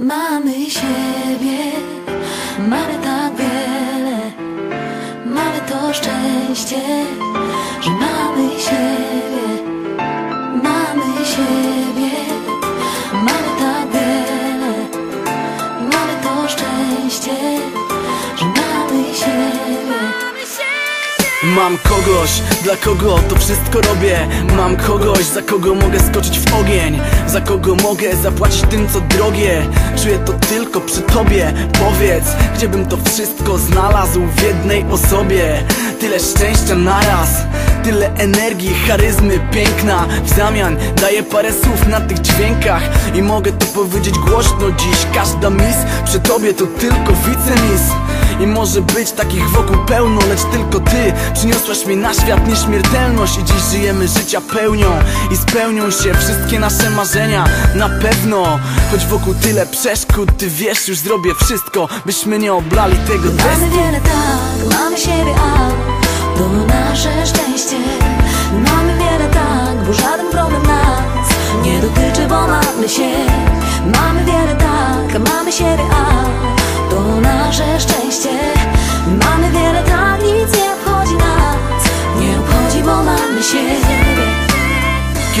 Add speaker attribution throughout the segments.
Speaker 1: Mamy siebie, mamy tak wiele, mamy to szczęście,
Speaker 2: Mam kogoś, dla kogo to wszystko robię. Mam kogoś, za kogo mogę skoczyć w ogień. Za kogo mogę zapłacić tym co drogie. Czuję to tylko przy tobie. Powiedz, gdziebym to wszystko znalazł w jednej osobie. Tyle szczęścia naraz Tyle energii, charyzmy, piękna. W zamian daję parę słów na tych dźwiękach I mogę to powiedzieć głośno dziś. Każda mis przy tobie to tylko wicemis i może być takich wokół pełno, lecz tylko ty Przyniosłaś mi na świat nieśmiertelność I dziś żyjemy życia pełnią I spełnią się wszystkie nasze marzenia Na pewno, choć wokół tyle przeszkód Ty wiesz, już zrobię wszystko Byśmy nie oblali tego
Speaker 1: Mamy
Speaker 2: testu
Speaker 1: wiele tak, mamy siebie, a to nasze szczęście. Mamy wiele tak, bo żaden problem nas nie dotyczy, bo mamy się.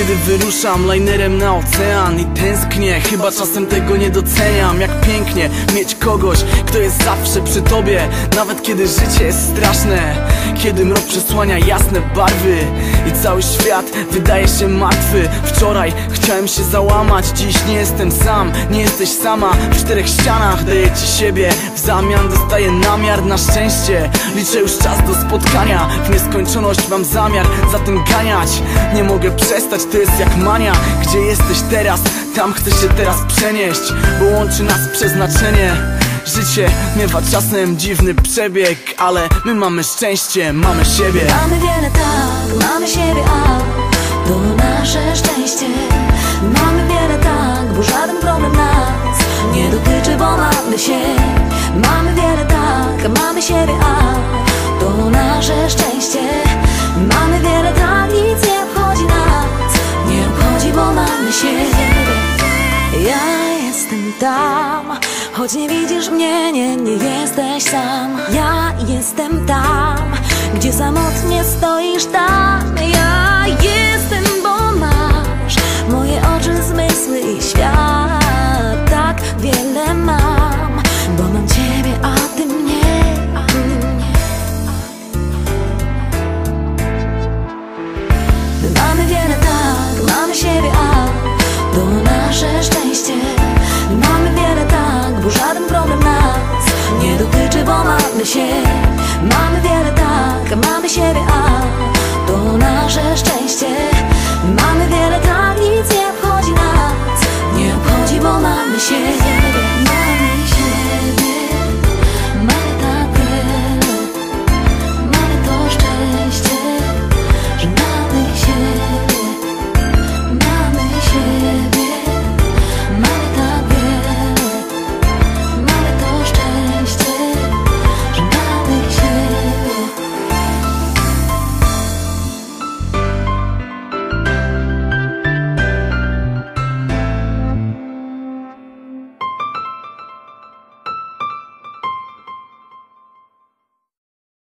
Speaker 2: Kiedy wyruszam linerem na ocean i tęsknię Chyba czasem tego nie doceniam. Jak pięknie mieć kogoś, kto jest zawsze przy tobie Nawet kiedy życie jest straszne. Kiedy mrok przesłania jasne barwy I cały świat wydaje się martwy. Wczoraj chciałem się załamać Dziś nie jestem sam, nie jesteś sama. W czterech ścianach daję ci siebie W zamian dostaję namiar. Na szczęście Liczę już czas do spotkania W nieskończoność mam zamiar za tym ganiać. Nie mogę przestać, to jest jak mania Gdzie jesteś teraz, tam chcę się teraz przenieść Bo łączy nas przeznaczenie Życie miewa czasem dziwny przebieg Ale my mamy szczęście, mamy siebie
Speaker 1: Mamy wiele tak, mamy siebie, a to nasze szczęście. Mamy wiele tak, bo żaden problem nas nie dotyczy, bo mamy się. Mamy wiele tak, mamy siebie, a choć nie widzisz mnie, nie, nie jesteś sam. Ja jestem tam, gdzie samotnie stoisz tam. share Mama viene da, che mama share